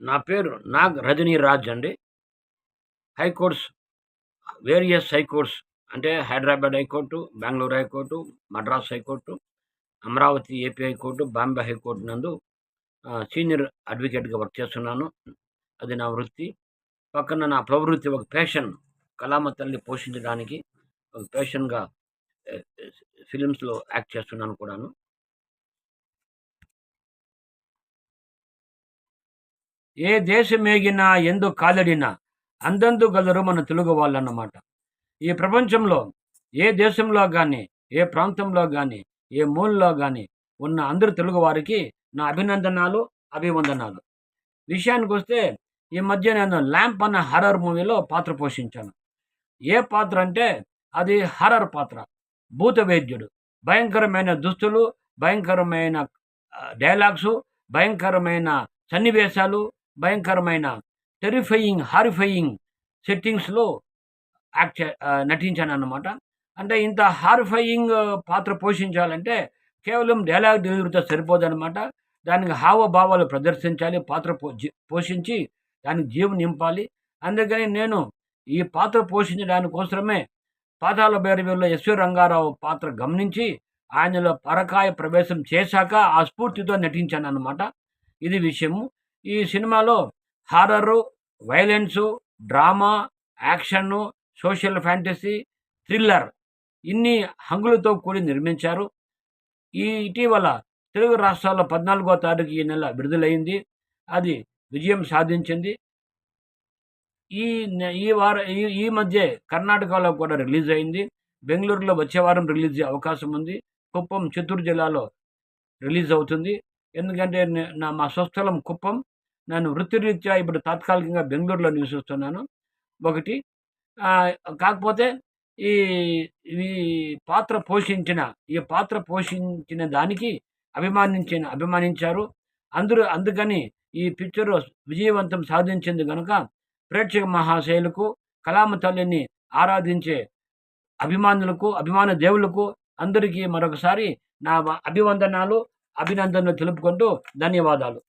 నా పేరు నాగ్ రజనీ రాజ్ అండి high courts various high courts అంటే Hyderabad high court Bengaluru high court Madras high court Amaravati A P high court Bombay high court నందు senior అడ్వకేట్గా work చేస్తున్నాను. అది నా వృత్తి. పక్కన నా ప్రవృత్తి ఒక ప్యాషన్ కళామ తల్లి పోషించడానికి ఒక పేషన్గా ఫిలిమ్స్లో యాక్ట్ చేస్తున్నాను కూడాను. ఏ దేశమేగినా ఎందు కాలడినా అందందు గలరు మన తెలుగు వాళ్ళు అన్నమాట ఈ ప్రపంచంలో ఏ దేశంలో కానీ ఏ ప్రాంతంలో కానీ ఏ మూలలో కానీ ఉన్న అందరు తెలుగు వారికి నా అభినందనాలు అభివందనాలు. విషయానికి వస్తే ఈ మధ్య నేను ల్యాంప్ అన్న హర్రర్ మూవీలో పాత్ర పోషించాను. ఏ పాత్ర అంటే అది హర్రర్ పాత్ర. భూత వైద్యుడు భయంకరమైన దుస్తులు భయంకరమైన డైలాగ్సు భయంకరమైన సన్నివేశాలు భయంకరమైన టెరిఫయింగ్ హారిఫయింగ్ సెట్టింగ్స్లో యాక్ట్ నటించాను అన్నమాట అంటే ఇంత హారిఫయింగ్ పాత్ర పోషించాలంటే కేవలం డైలాగ్ డెలివరీతో సరిపోదనమాట దానికి హావభావాలు ప్రదర్శించాలి పాత్ర పో పోషించి దానికి జీవం నింపాలి. అందుకని నేను ఈ పాత్ర పోషించడానికి కోసమే పాతాల భైరవిలో ఎస్వి రంగారావు పాత్ర గమనించి ఆయనలో పరకాయ ప్రవేశం చేశాక ఆ స్ఫూర్తితో నటించాను అన్నమాట ఇది విషయము. ఈ సినిమాలో horror violence drama action social fantasy thriller ఇన్ని హంగులతో కూడి నిర్మించారు. ఈ ఇటీవల తెలుగు రాష్ట్రాల్లో పద్నాలుగో తారీఖు ఈ నెల విడుదలైంది. అది విజయం సాధించింది. ఈ ఈ వార ఈ ఈ మధ్య కర్ణాటకలో కూడా రిలీజ్ అయింది. బెంగళూరులో వచ్చే వారం రిలీజ్ అయ్యే అవకాశం ఉంది. కుప్పం చిత్తూరు జిల్లాలో రిలీజ్ అవుతుంది. ఎందుకంటే నా మా స్వస్థలం కుప్పం. నేను వృత్తిరీత్యా ఇప్పుడు తాత్కాలికంగా బెంగళూరులో నివసిస్తున్నాను. ఒకటి కాకపోతే ఈ ఈ పాత్ర పోషించిన ఈ పాత్ర పోషించిన దానికి అభిమానించిన అభిమానించారు. అందరూ అందుకని ఈ పిక్చర్ విజయవంతం సాధించింది కనుక ప్రేక్షక మహాశైలకు కలామ తల్లిని ఆరాధించే అభిమానులకు అభిమాన దేవులకు అందరికీ మరొకసారి నా అభివందనాలు అభినందనలు తెలుపుకుంటూ ధన్యవాదాలు.